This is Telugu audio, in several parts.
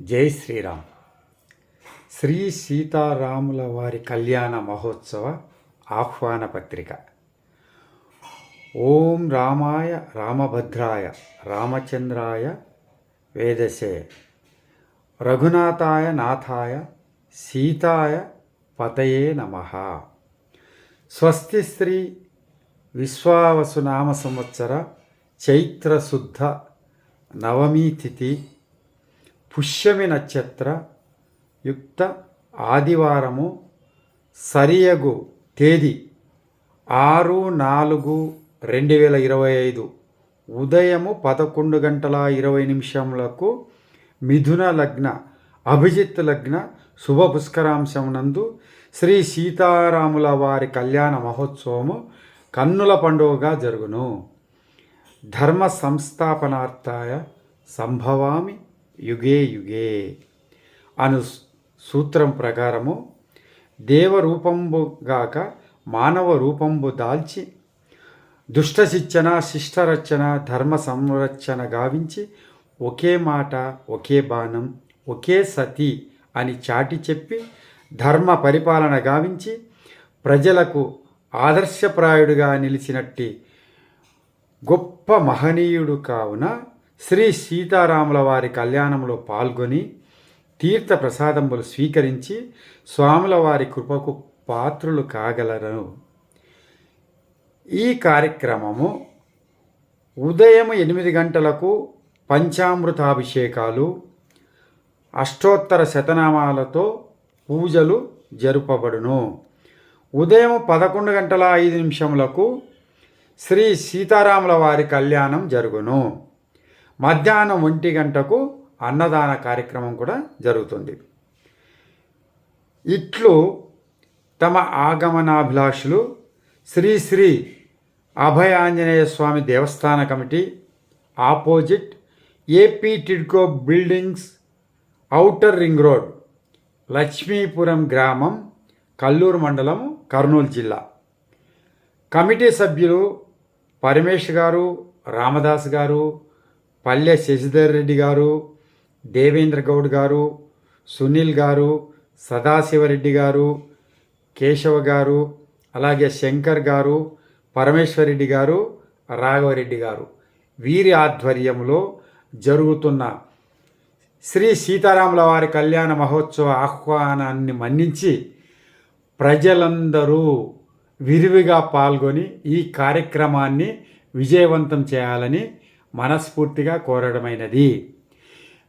జై శ్రీరామ్. శ్రీ సీతారాముల వారి కళ్యాణ మహోత్సవ ఆహ్వాన పత్రిక. ఓం రామాయ రామభద్రాయ రామచంద్రాయ వేదసే రఘునాథాయ నాథాయ సీతాయ పతయే నమ. స్వస్తి శ్రీ విశ్వావసునామ సంవత్సర చైత్రశుద్ధ నవమీ తిథి పుష్యమి నక్షత్ర యుక్త ఆదివారము సరియగు తేదీ ఆరు నాలుగు రెండు వేల ఇరవై ఐదు. ఉదయము పదకొండు గంటల ఇరవై నిమిషములకు మిథున లగ్న అభిజిత్ లగ్న శుభ పుష్కరాంశం నందు శ్రీ సీతారాముల వారి కళ్యాణ మహోత్సవము కన్నుల పండుగగా జరుగును. ధర్మ సంస్థాపనార్థాయ సంభవామి యుగే యుగే అను సూత్రం ప్రకారము దేవరూపంబుగాక మానవ రూపంబు దాల్చి దుష్ట శిక్షణ శిష్టరచన ధర్మ సంరక్షణ గావించి ఒకే మాట ఒకే బాణం ఒకే సతి అని చాటి చెప్పి ధర్మ పరిపాలన గావించి ప్రజలకు ఆదర్శప్రాయుడుగా నిలిచినట్టి గొప్ప మహనీయుడు కావున శ్రీ సీతారాముల వారి కళ్యాణంలో పాల్గొని తీర్థ ప్రసాదములు స్వీకరించి స్వాముల వారి కృపకు పాత్రులు కాగలరు ఈ కార్యక్రమము ఉదయం ఎనిమిది గంటలకు పంచామృతాభిషేకాలు అష్టోత్తర శతనామాలతో పూజలు జరుపబడును. ఉదయం పదకొండు గంటల ఐదు నిమిషములకు శ్రీ సీతారాముల వారి కళ్యాణం జరుగును. మధ్యాహ్నం ఒంటి గంటకు అన్నదాన కార్యక్రమం కూడా జరుగుతుంది. ఇట్లు తమ ఆగమనాభిలాషులు శ్రీ శ్రీ అభయ ఆంజనేయ స్వామి దేవస్థాన committee opposite AP TIDCO buildings outer ring road Lakshmipuram గ్రామం కల్లూరు మండలం కర్నూలు జిల్లా. కమిటీ సభ్యులు పరమేష్ గారు రామదాస్ గారు పల్లె శశిధర్ రెడ్డి గారు దేవేంద్ర గౌడ్ గారు సునీల్ గారు సదాశివరెడ్డి గారు కేశవ గారు అలాగే శంకర్ గారు పరమేశ్వరరెడ్డి గారు రాఘవరెడ్డి గారు. వీరి ఆధ్వర్యంలో జరుగుతున్న శ్రీ సీతారాముల వారి కళ్యాణ మహోత్సవ ఆహ్వానాన్ని మన్నించి ప్రజలందరూ విరివిగా పాల్గొని ఈ కార్యక్రమాన్ని విజయవంతం చేయాలని మనస్ఫూర్తిగా కోరడమైనది.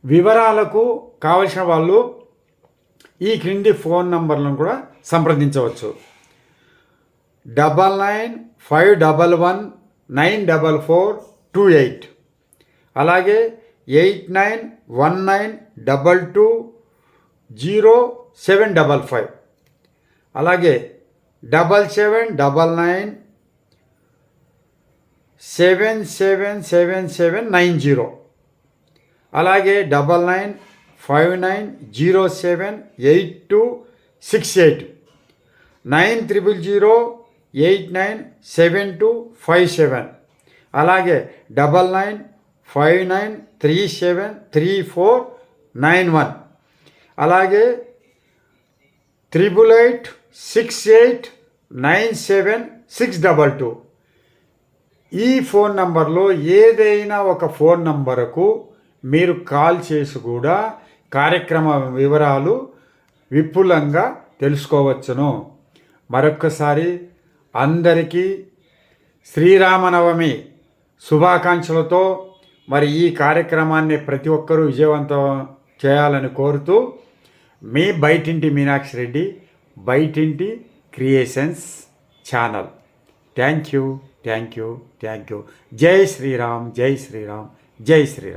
వివరాలకు కావలసిన వాళ్ళు ఈ క్రింది ఫోన్ నంబర్లను కూడా సంప్రదించవచ్చు. Double nine five double one nine double four two eight. అలాగే eight nine one nine double two zero seven double five. అలాగే double seven double nine seven seven seven seven nine zero అలాగే double nine five nine zero seven eight two six eight nine triple zero eight nine seven two five seven అలాగే double nine five nine three seven three four nine one అలాగే triple eight six eight nine seven six double two ఈ ఫోన్ నంబర్లో ఏదైనా ఒక ఫోన్ నంబరుకు మీరు కాల్ చేసి కూడా కార్యక్రమ వివరాలు విపులంగా తెలుసుకోవచ్చును. మరొక్కసారి అందరికీ శ్రీరామనవమి శుభాకాంక్షలతో మరి ఈ కార్యక్రమాన్ని ప్రతి ఒక్కరూ విజయవంతం చేయాలని కోరుతూ మీ Bayatinti Meenakshi Reddy Bayatinti creations channel. Thank you. Thank you thank you Jai Shriram Jai Sriram జై శ్రీరామ్